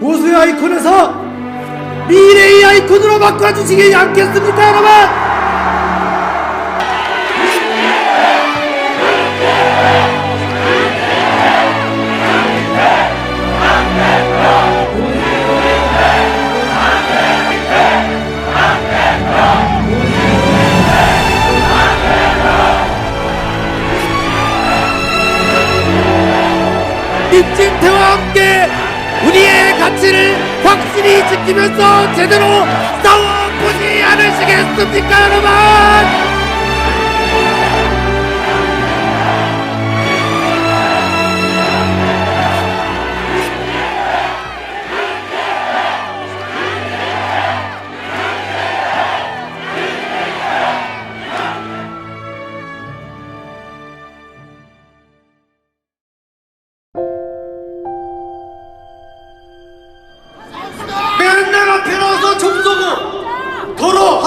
보수의 아이콘에서 미래의 아이콘으로 바꿔주시지 않겠습니까 여러분? 민진태와 함께 우리의 가치를 확실히 지키면서 제대로 싸워보지 않으시겠습니까 여러분?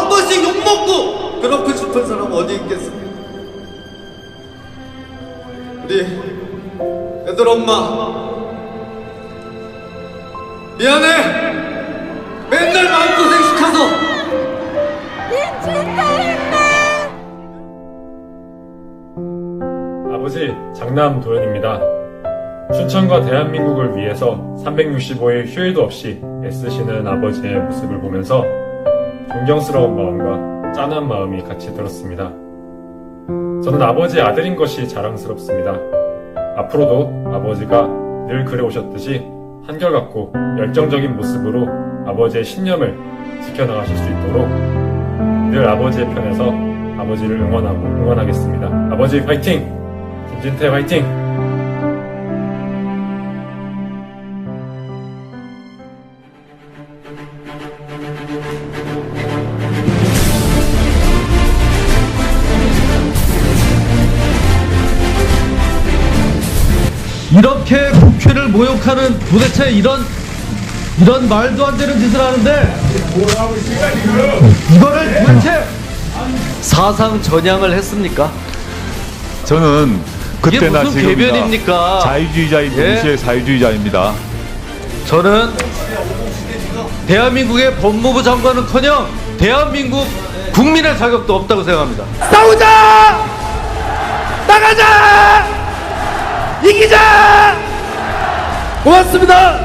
한 번씩 욕먹고 그렇고 싶은 사람 어디 있겠습니까? 우리 애들 엄마 미안해 맨날 마음고생 시켜서 아버지 장남 도현입니다. 춘천과 대한민국을 위해서 365일 휴일도 없이 애쓰시는 아버지의 모습을 보면서 존경스러운 마음과 짠한 마음이 같이 들었습니다. 저는 아버지의 아들인 것이 자랑스럽습니다. 앞으로도 아버지가 늘 그래 오셨듯이 한결같고 열정적인 모습으로 아버지의 신념을 지켜나가실 수 있도록 늘 아버지의 편에서 아버지를 응원하고 응원하겠습니다. 아버지 화이팅! 김진태 화이팅! 이렇게 국회를 모욕하는 도대체 이런 이런 말도 안 되는 짓을 하는데 이거를 도대체 사상 전향을 했습니까? 저는 그때나 무슨 지금이나 개변입니까? 자유주의자인 예? 동시에 사회주의자입니다. 저는 대한민국의 법무부 장관은커녕 대한민국 국민의 자격도 없다고 생각합니다. 싸우자! 나가자! 이기자! 고맙습니다!